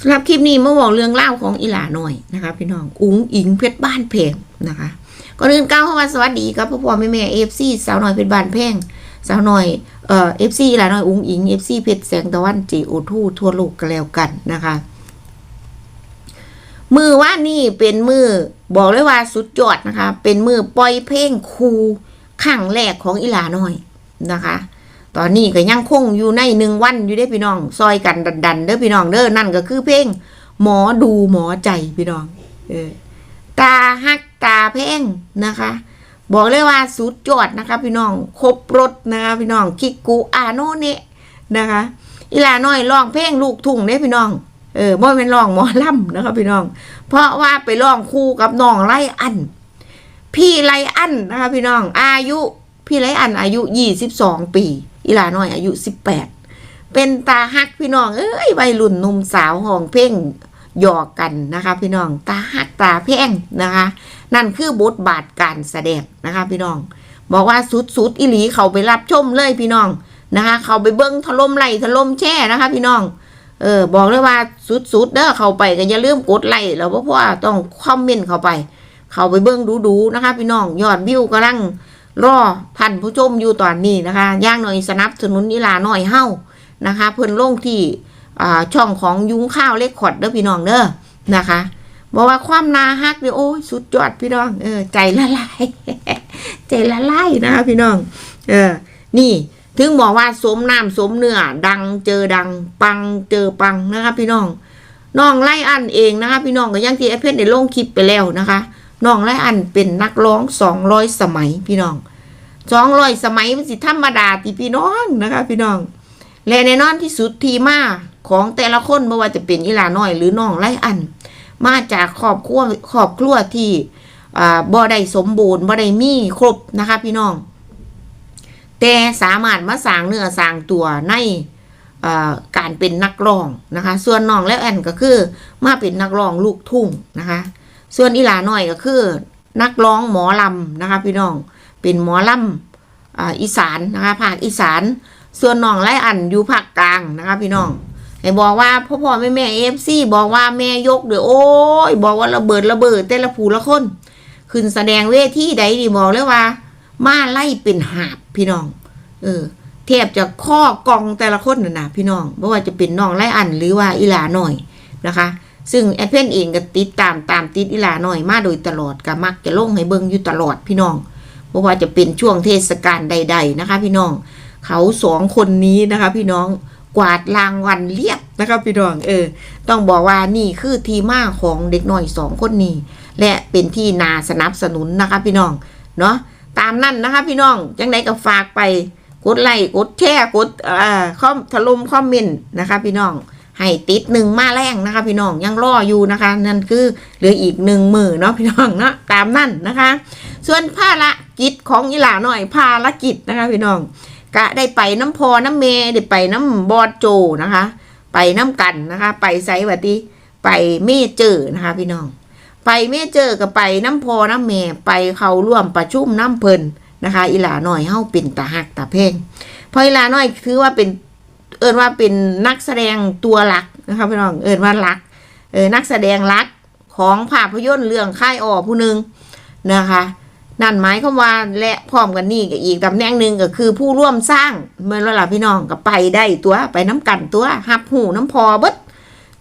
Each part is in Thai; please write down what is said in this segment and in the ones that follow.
สำหรับคลิปนี้มาบอกเรื่องเล่าของอีหลาหน่อยนะคะพี่น้องอุ้งอิงเพชรบ้านเพงนะคะก่อนอื่นก้าวเข้ามาสวัสดีครับพ่อพ่อแม่แม่เอฟซีสาวหน่อยเพชรบ้านเพงสาวหน่อยเอ่อเอฟซีอีหลาหน่อยอุ้งอิงเอฟซีเพชรแสงตะวันจีโอทูทั่วโลกกันแล้วกันนะคะมือว่านี่เป็นมือบอกเลยว่าสุดยอดนะคะ เป็นมือปล่อยเพลงคูขั้งแรกของอีหลาหน้อยนะคะ ตอนนี้ก็ยังคงอยู่ในหนึ่งวันอยู่ได้พี่น้อง ซอยกันดันๆเด้อพี่น้องเด้อนั่นก็คือเพลงหมอดูหมอใจพี่น้อง เออ ตาฮักตาเพ่งนะคะ บอกเลยว่าสุดยอดนะคะ พี่น้องครบรถนะคะพี่น้องคิกกูอาโนเนะนะคะอีลาน้อยร้องเพลงลูกทุ่งเด้พี่น้องเออบ่เป็นร้องหมอลำนะคะพี่น้อง เพราะว่าไปร้องคู่กับน้องไลอัน พี่ไลอันนะคะพี่น้อง อายุ พี่ไลอันอายุยี่สิบสองปี อีหลาน้อยอายุสิบแปดเป็นตาฮักพี่น้องเอ้ยวัยรุ่นหนุ่มสาวห้องเพลงหยอกกันนะคะ พี่น้องตาฮักตาแพ่งนะคะ นั่นคือบทบาทการแสดงนะคะ พี่น้อง บอกว่าสุดๆอิหลีเขาไปรับชมเลยพี่น้องนะคะ เขาไปเบิ้งถล่มไหลถล่มแช่นะคะ พี่น้องเออบอกเลยว่าสุดๆเด้อเขาไปก็อย่าลืมกดไลค์แล้วเพราะว่าต้องคอมเมนต์เข้าไป เขาไปเบิ้งดูๆนะคะ พี่น้องยอดวิวกำลัง รอพันผู้ชมอยู่ตอนนี้นะคะย่างหน่อยสนับสนุนนิลาหน่อยเฮ้านะคะ เพิ่นลงที่ช่องของยุ้งข้าวเลคคอดเด้อพี่น้องเด้อนะคะบอกว่าความนาฮักเนี่ยโอ้ยสุดยอดพี่น้องเออใจละลายใจละลายนะคะพี่น้อง เออ นี่ถึงบอกว่าสมน้ำสมเนื้อดังเจอดัง ปังเจอปังนะคะพี่น้องน้องไล่อันเองนะคะพี่น้องก็ยังที่ไอเพชรได้ลงคลิปไปแล้วนะคะน้องไล่อันเป็นนักร้องสองร้อยสมัยพี่น้อง สองร้อยสมัยมันสิธรรมดาที่พี่น้องนะคะ พี่น้อง และแน่นอนที่สุดทีมาของแต่ละคนไม่ว่าจะเป็นอีลาน้อยหรือน้องไล่อัน มาจากครอบครัวครอบครัวที่อ่าบ่ได้สมบูรณ์บ่ได้มีครบนะคะ พี่น้อง แต่สามารถมาสร้างเนื้อสร้างตัวในการเป็นนักร้องนะคะ ส่วนน้องและแอนก็คือ มาเป็นนักร้องลูกทุ่งนะคะ ส่วนอีหลาน้อยก็คือ นักร้องหมอลำนะคะ พี่น้อง เป็นหมอลำอ่าอีสานนะคะภาคอีสาน ส่วนน้องไรอันอยู่ภาคกลางนะคะพี่น้องให้บอกว่าพ่อพ่อแม่แม่เอฟซีบอกว่าแม่ยกเดี๋ยวโอ้ยบอกว่าระเบิดระเบิดแต่ละผูละคนขึ้นแสดงเวทีใดดีบอกเลยว่า มาไล่เป็นหาบพี่น้อง เออเทียบจากข้อกองแต่ละคนน่ะนะพี่น้องไม่ว่าจะเป็นน้องไล่อันหรือว่าอีหลาหน่อยนะคะ ซึ่งแอปเปิลเองก็ติดตามตามติดอีหลาหน่อยมาโดยตลอดก็มักจะลงให้เบิ่งอยู่ตลอดพี่น้อง เพราะว่าจะเป็นช่วงเทศกาลใด ๆนะคะ พี่น้อง เขาสองคนนี้นะคะ พี่น้องกวาดรางวัลเรียบนะคะพี่น้องเออ ต้องบอกว่านี่คือทีมาของเด็กน่อยสองคนนี้ และเป็นที่นาสนับสนุนนะคะพี่น้องเนาะตามนั่นนะคะพี่น้องจังไดก็ฝากไปกดไลค์กดแชร์กดอ่าคอมถล่มคอมเมนต์นะคะ พี่น้องให้ติดหนึ่งมาแรงนะคะ พี่น้องยังรออยู่นะคะ นั่นคือเหลืออีกหนึ่งมือเนาะพี่น้องเนาะตามนั่นนะคะ ส่วนภารกิจของอีหลาหน่อยภารกิจนะคะพี่น้องกะได้ไปน้ำพอน้ำเมได้ไปน้ำบอดโจนะคะ ไปน้ำกันนะคะ ไปไซวัติไปเมเจอร์นะคะ พี่น้อง ไปเมเจอร์กับไปน้ำพอน้ำเมไปเขาร่วมประชุมน้ำเพลินนะคะ อีหลาหน่อยเฮาเป็นตาหักตาเพ่งเพออีหลาหน่อยถือว่าเป็นเอินว่าเป็นนักแสดงตัวหลักนะคะพี่น้องเอินว่าหลักเออนักแสดงหลักของภาพยนตร์เรื่องค่ายออผู้หนึ่งนะคะ นั่นหมายความว่าและพร้อมกันนี่ก็อีกตำแหน่งหนึ่งก็คือผู้ร่วมสร้างเมื่อเวลาพี่น้องก็ไปได้ตัวไปน้ำกันตัวหับหูน้ำพอเบิด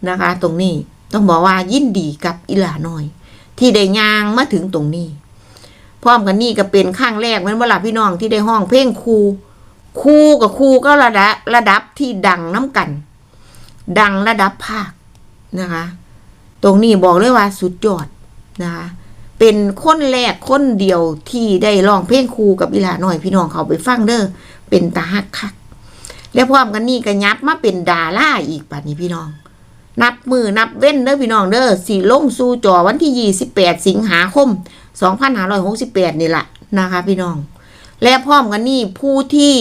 นะคะ ตรงนี้ต้องบอกว่ายินดีกับอีหลาน้อย ที่ได้ยางมาถึงตรงนี้ พร้อมกันนี่ก็เป็นข้างแรกเมื่อเวลาพี่น้องที่ได้ห้องเพลงครูครูกับครูก็ระดับระดับที่ดังน้ำกัน ดังระดับภาคนะคะ ตรงนี้บอกเลยว่าสุดยอดนะคะ เป็นคนแรกคนเดียวที่ได้ร้องเพลงครูกับอีหลาหน่อยพี่น้องเขาไปฟังเด้อเป็นตาฮักคักแล้วพร้อมกันนี่ก็ยับมาเป็นดาราอีกป่านนี้พี่น้อง นับมือนับเว้นเด้อพี่น้องเด้อสีลงสู่จอวันที่28สิบแปดสิงหาคม2568นี่แหละนะคะ พี่น้อง และพร้อมกันนี่ผู้ที่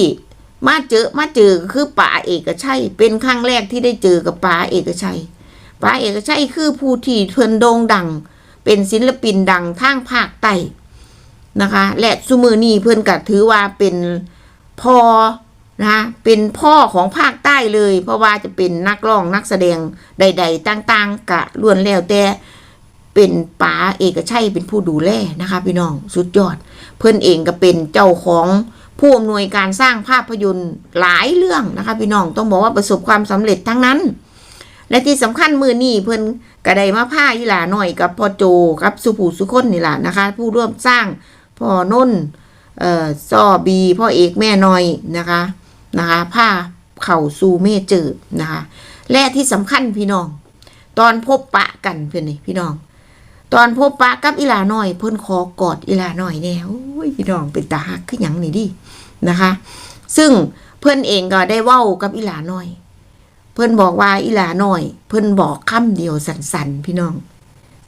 มาเจอมาเจอคือป๋าเอกชัยเป็นครั้งแรกที่ได้เจอกับป๋าเอกชัยป๋าเอกชัยคือผู้ที่เพิ่นโด่งดัง เป็นศิลปินดังทางภาคใต้นะคะ และสุมือนี้เพิ่อนก็ถือว่าเป็นพอนะคะเป็นพ่อของภาคใต้เลย เพราะว่าจะเป็นนักร้องนักแสดงใด ๆ ต่างๆกะล้วนแล้วแต่เป็นป๋าเอกชัยเป็นผู้ดูแลนะคะพี่น้องสุดยอด เพื่อนเองก็เป็นเจ้าของผู้อำนวยการสร้างภาพยนตร์หลายเรื่องนะคะพี่น้องต้องบอกว่าประสบความสำเร็จทั้งนั้น และที่สำคัญมือนี่เพิ่นกระไดมาผ้าอีหลาหน่อยกับพ่อโจกับสุผูสุคนนี่แหละนะคะ ผู้ร่วมสร้างพ่อนนท์เอ่อซอบีพ่อเอกแม่น้อยนะคะนะคะผ้าเข่าซูเมเจอร์นะคะ และที่สำคัญพี่น้อง ตอนพบปะกันเพื่อนนี่พี่น้อง ตอนพบปะกับอีหลาหน่อย เพิ่นขอกอดอีหลาหน่อยแน่โอ้ยพี่น้องเป็นตาหักขึ้นอหย่างนี่ดินะคะ ซึ่งเพื่อนเองก็ได้เว้ากับอีหลาหน่อย พื่อนบอกว่าอีหลาหน่อย เพื่อนบอกคำเดียวสันๆพี่น้อง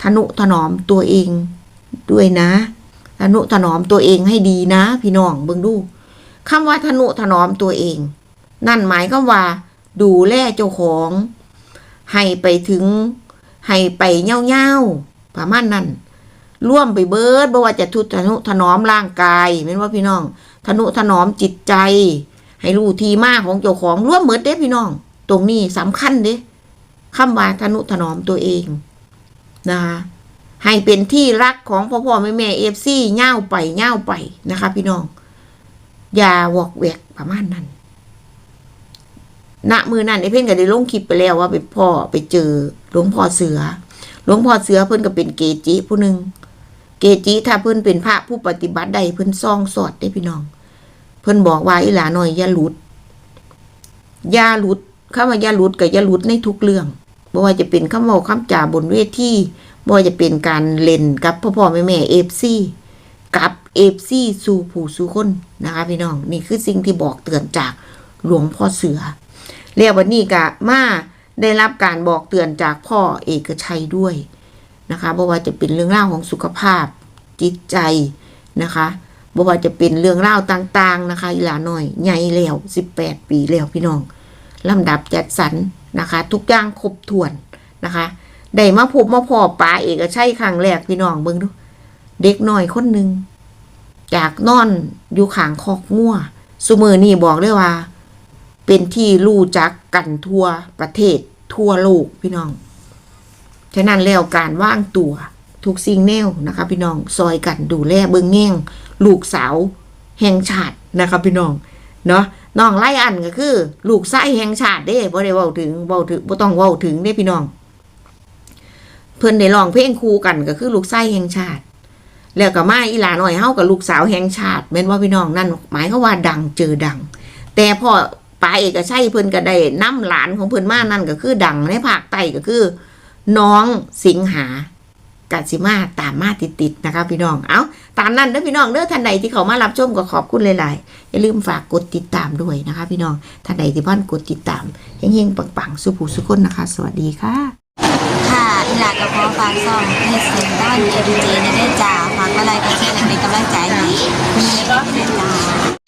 ทนุถนอมตัวเองด้วยนะ ทนุถนอมตัวเองให้ดีนะ พี่น้องเบิ่งดูคำว่าทนุถนอมตัวเอง นั่นหมายก็ว่า ดูแลเจ้าของ ให้ไปถึง ให้ไปเง่าๆประมาณนั้นร่วมไปเบิดบ่ว่าจะทุตนุถนอมร่างกายแม่นว่าพี่น้อง ทนุถนอมจิตใจ ให้รู้ทีมาของเจ้าของร่วมเหมือนเด้พี่น้อง ตรงนี้สำคัญเด้คำว่าทนุถนอมตัวเองนะคะให้เป็นที่รักของพ่อพ่อแม่แม่เอฟซีเง่าไปเง่าไปนะคะ พี่น้อง อย่าวอกแวกประมาณนั้นณมือนั้นไอ้เพ่นก็ได้ลงคลิปไปแล้วว่าไปพ่อไปเจอหลวงพ่อเสือ หลวงพ่อเสือเพิ่นก็เป็นเกจิผู้หนึ่งเกจิถ้าเพิ่นเป็นพระผู้ปฏิบัติใดเพิ่นซ่องสอดได้พี่น้อง เพิ่นบอกว่าอีหลาหน่อยอย่าหลุดอย่าหลุด คำว่าอย่าหลุดกับอย่าหลุดในทุกเรื่องบ่ว่าจะเป็นคำเว้าคำจาบนเวทีบ่ว่าจะเป็นการเล่นกับพ่อพ่อแม่แม่เอฟซีกับเอฟซีสู่ผู้สู่คนนะคะพี่น้องนี่คือสิ่งที่บอกเตือนจากหลวงพ่อเสือเรียกวันนี้ก็มาได้รับการบอกเตือนจากพ่อเอกชัยด้วยนะคะบ่ว่าจะเป็นเรื่องเล่าวของสุขภาพจิตใจนะคะบ่ว่าจะเป็นเรื่องเล่าต่างๆนะคะอีหลาหน่อยใหญ่แล้ว18 ปีแล้วพี่น้อง ลำดับจัดสรรนะคะ ทุกอย่างครบถ้วนนะคะได้มาพบมาพอป๋าเอกชัยครั้งแรกพี่น้องเบิ่งดู เด็กน้อยคนหนึ่งจากนอนอยู่ขางคอกงัวสุมือนี่บอกเลยว่า เป็นที่รู้จักกันทั่วประเทศทั่วโลกพี่น้อง ฉะนั้นแล้วการว่างตัวทุกสิ่งแนวนะคะ พี่น้องซอยกันดูแลเบิงแง่งลูกสาว แห่งชาตินะคะพี่น้อง เนาะ น้องไล่อันก็คือ ลูกไส้แห่งชาติเด้บ่ได้เว้าถึงเว้าถึงบ่ต้องเว้าถึงเด้พี่น้อง เพิ่นได้ร้องเพลงคู่กันก็คือลูกไส้แห่งชาติ แล้วก็มาอีหลาหน่อยเฮากับลูกสาวแห่งชาติแม่นว่าพี่น้องนั่นหมายควาว่าดังเจอดัง แต่พอปาเอกชัยเพิ่นก็ได้นํหลานของเพิ่นมานั่นก็คือดังในภาคใต้ก็คือ น้องสิงหา กาสิมาตามมาติดๆนะคะพี่น้อง เอาตามนั้นเด้อพี่น้องเด้อท่านใดที่เขามารับชมก็ขอบคุณหลายๆอย่าลืมฝากกดติดตามด้วยนะคะ พี่น้องท่านใดที่พ่อนกดติดตามเฮงๆปังๆสุภูสุคนนะคะ สวัสดีค่ะ ค่ะอีหลากกับพ่อฝากซ่องให้เสียงด้านเอดีเจในได้จ่าฝากอะไรก็แค่นั้นเป็นกำลังใจให้มีก็เป็นจ่า